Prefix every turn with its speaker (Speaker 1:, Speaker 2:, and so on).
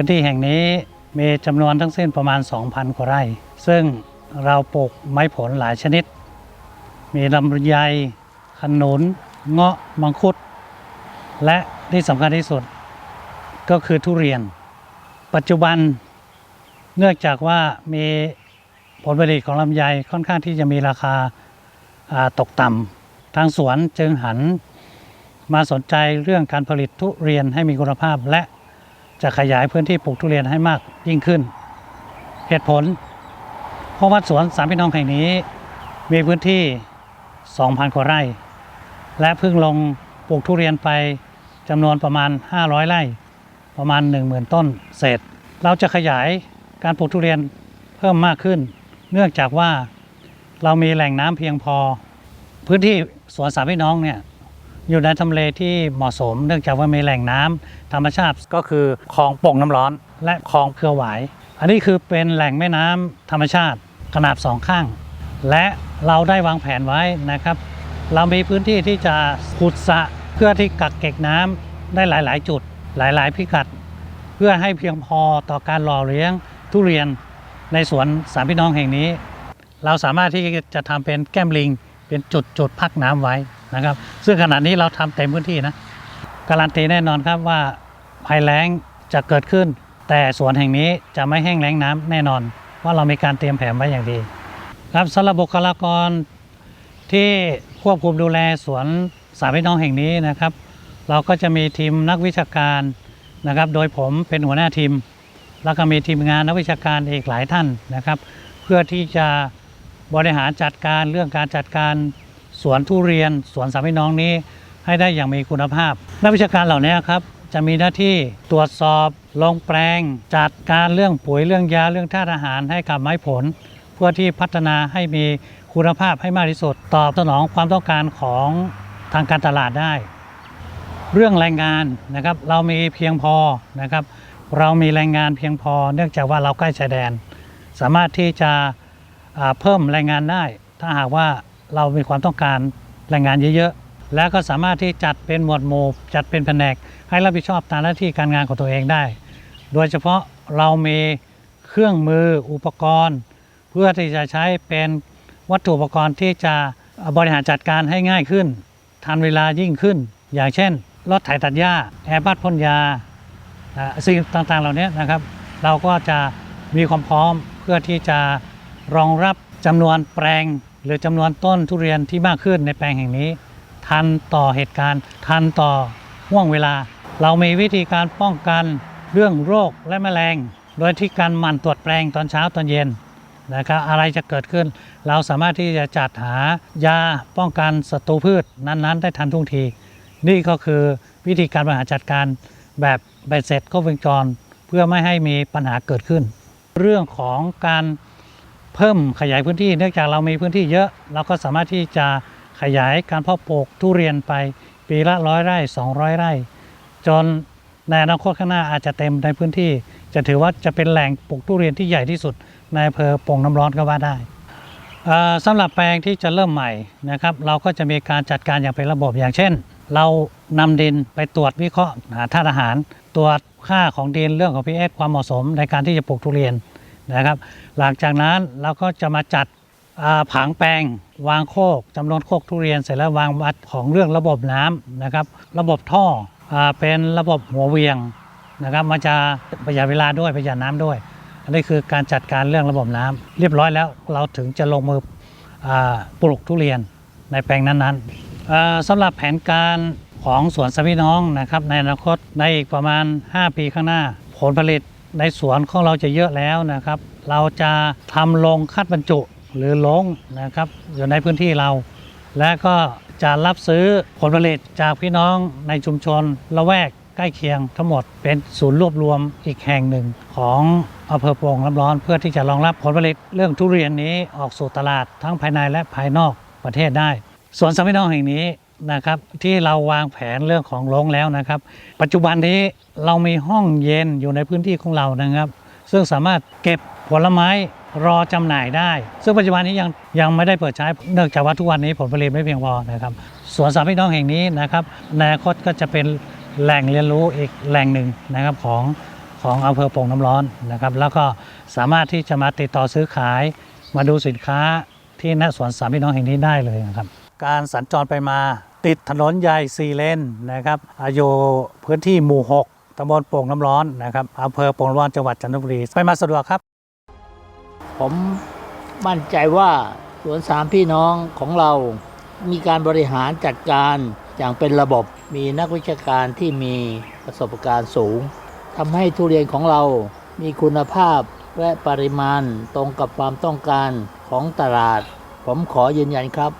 Speaker 1: พื้นที่แห่งนี้มีจำนวนทั้งสิ้นประมาณ 2,000 กว่าไร่ ซึ่งเราปลูกไม้ผลหลายชนิด มีลำไยขนุน เงาะ มังคุด และที่สำคัญที่สุดก็คือทุเรียน ปัจจุบันเนื่องจากว่ามีผลผลิตของลำไยค่อนข้างที่จะมีราคาาตกต่ำทางสวนจึงหันมาสนใจเรื่องการผลิตทุเรียนให้มีคุณภาพและ จะขยายพื้นที่ปลูกทุเรียนให้มากยิ่งขึ้น เหตุผล เพราะว่าสวนสามพี่น้องแห่งนี้ มีพื้นที่ 2,000 กว่าไร่ และเพิ่งลงปลูกทุเรียนไปจำนวนประมาณ 500 ไร่ ประมาณ 10,000 ต้นเศษ เราจะขยายการปลูกทุเรียนเพิ่มมากขึ้น เนื่องจากว่าเรามีแหล่งน้ำเพียงพอ พื้นที่สวนสามพี่น้องเนี่ย อยู่ในทำเลที่เหมาะสม เนื่องจากว่ามีแหล่งน้ำธรรมชาติก็คือคลองโป่งน้ำร้อน และคลองเครือหวาย อันนี้คือเป็นแหล่งแม่น้ำธรรมชาติขนาดสองข้าง และเราได้วางแผนไว้นะครับ เรามีพื้นที่ที่จะขุดสระเพื่อที่กักเก็บน้ำได้หลาย ๆ จุดหลาย ๆ พิกัด เพื่อให้เพียงพอต่อการหล่อเลี้ยงทุเรียนในสวนสามพี่น้องแห่งนี้ เราสามารถที่จะทำเป็นแก้มลิงเป็นจุดจุดพักน้ำไว้ นะครับ ซึ่งขณะนี้เราทำเต็มพื้นที่นะการันตีแน่นอนครับว่าภัยแล้งจะเกิดขึ้น แต่สวนแห่งนี้จะไม่แห้งแล้งน้ำแน่นอน เพราะเรามีการเตรียมแผนไว้อย่างดี ครับสำหรับบุคลากรที่ควบคุมดูแลสวนสามพี่น้องแห่งนี้นะครับ เราก็จะมีทีมนักวิชาการนะครับ โดยผมเป็นหัวหน้าทีม แล้วก็มีทีมงานนักวิชาการอีกหลายท่านนะครับ เพื่อที่จะบริหารจัดการเรื่องการจัดการ สวนทุเรียน สวนสามพี่น้องนี้ให้ได้อย่างมีคุณภาพ นักวิชาการเหล่านี้ครับจะมีหน้าที่ตรวจสอบลงแปลง จัดการเรื่องปุ๋ยเรื่องยาเรื่องธาตุอาหารให้กับไม้ผล เพื่อที่พัฒนาให้มีคุณภาพให้มากที่สุด ตอบสนองความต้องการของทางการตลาดได้ เรื่องแรงงานนะครับเรามีเพียงพอนะครับ เรามีแรงงานเพียงพอ เนื่องจากว่าเราใกล้ชายแดน สามารถที่จะเพิ่มแรงงานได้ ถ้าหากว่า เรามีความต้องการแรงงานเยอะๆ แล้วก็สามารถที่จัดเป็นหมวดหมู่จัดเป็นแผนก ให้รับผิดชอบตามหน้าที่การงานของตัวเองได้ โดยเฉพาะเรามีเครื่องมืออุปกรณ์ เพื่อที่จะใช้เป็นวัตถุอุปกรณ์ที่จะบริหารจัดการให้ง่ายขึ้น ทันเวลายิ่งขึ้น อย่างเช่นรถไถตัดหญ้าแอร์บัสพ่นยาอ่าสิ่งต่างๆเหล่านี้นะครับ เราก็จะมีความพร้อมเพื่อที่จะรองรับจำนวนแปลง หรือจำนวนต้นทุเรียนที่มากขึ้นในแปลงแห่งนี้ ทันต่อเหตุการณ์ ทันต่อห่วงเวลา เรามีวิธีการป้องกันเรื่องโรคและแมลง โดยที่การหมั่นตรวจแปลงตอนเช้าตอนเย็นนะครับอะไรจะเกิดขึ้น เราสามารถที่จะจัดหายาป้องกันศัตรูพืชนั้นๆ ได้ทันท่วงที นี่ก็คือวิธีการบริหารจัดการแบบใบเสร็จครบวงจร เพื่อไม่ให้มีปัญหาเกิดขึ้น เรื่องของการ เพิ่มขยายพื้นที่เนื่องจากเรามีพื้นที่เยอะเราก็สามารถที่จะขยายการเพาะปลูกทุเรียนไปปีละร้อยไร่ 200 ไร่ จนในอนาคตข้างหน้าอาจจะเต็มในพื้นที่ จะถือว่าจะเป็นแหล่งปลูกทุเรียนที่ใหญ่ที่สุด ในอำเภอปงน้ำร้อนก็ว่าได้สำหรับแปลงที่จะเริ่มใหม่นะครับ เราก็จะมีการจัดการอย่างเป็นระบบอย่างเช่น เรานำดินไปตรวจวิเคราะห์หาธาตุอาหาร ตรวจค่าของดินเรื่องของ pH ความเหมาะสมในการที่จะปลูกทุเรียน นะครับ หลังจากนั้นเราก็จะมาจัดผังแปลงวางโคกจำนวนโคกทุเรียนเสร็จแล้ววางวัดของเรื่องระบบน้ำนะครับ ระบบท่ออเป็นระบบหัวเวียงนะครับมันจะประหยัดเวลาด้วยประหยัดน้ำด้วย อันนี้คือการจัดการเรื่องระบบน้ำเรียบร้อยแล้วเราถึงจะลงมืออปลูกทุเรียนในแปลงนั้นๆอ่าสำหรับแผนการของสวนสพี่น้องนะครับในอนาคตในอีกประมาณ 5 ปีข้างหน้า ผลผลิต ในสวนของเราจะเยอะแล้วนะครับ เราจะทำลงคัดบรรจุหรือลงนะครับอยู่ในพื้นที่เรา และก็จะรับซื้อผลผลิตจากพี่น้องในชุมชนละแวกใกล้เคียงทั้งหมดเป็นศูนย์รวบรวมอีกแห่งหนึ่งของอำเภอโป่งน้ำร้อน เพื่อที่จะรองรับผลผลิตเรื่องทุเรียนนี้ออกสู่ตลาดทั้งภายในและภายนอกประเทศได้สวนสามพี่น้องแห่งนี้ นะครับที่เราวางแผนเรื่องของโรงแล้วนะครับ ปัจจุบันนี้เรามีห้องเย็นอยู่ในพื้นที่ของเรานะครับ ซึ่งสามารถเก็บผลไม้รอจำหน่ายได้ ซึ่งปัจจุบันนี้ยังยังไม่ได้เปิดใช้เนื่องจากว่าทุกวันนี้ผลผลิตไม่เพียงพอนะครับสวนสามพี่น้องแห่งนี้นะครับในอนาคตก็จะเป็นแหล่งเรียนรู้อีกแหล่งหนึ่งนะครับของของอำเภอโป่งน้ำร้อนนะครับ แล้วก็สามารถที่จะมาติดต่อซื้อขาย มาดูสินค้าที่ณสวนสามพี่น้องแห่งนี้ได้เลยนะครับ การสัญจรไปมา ติดถนนใหญ่สี่เลนนะครับอายุพื้นที่หมู่ 6ตำบลโป่งน้ำร้อนนะครับอำเภอโป่งน้ำร้อนจังหวัดจันทบุรีไปมาสะดวกครับ
Speaker 2: ผมมั่นใจว่าสวนสามพี่น้องของเรา มีการบริหารจัดการอย่างเป็นระบบมีนักวิชาการที่มีประสบการณ์สูงทำให้ทุเรียนของเรามีคุณภาพและปริมาณตรงกับความต้องการของตลาด ผมขอยืนยันครับ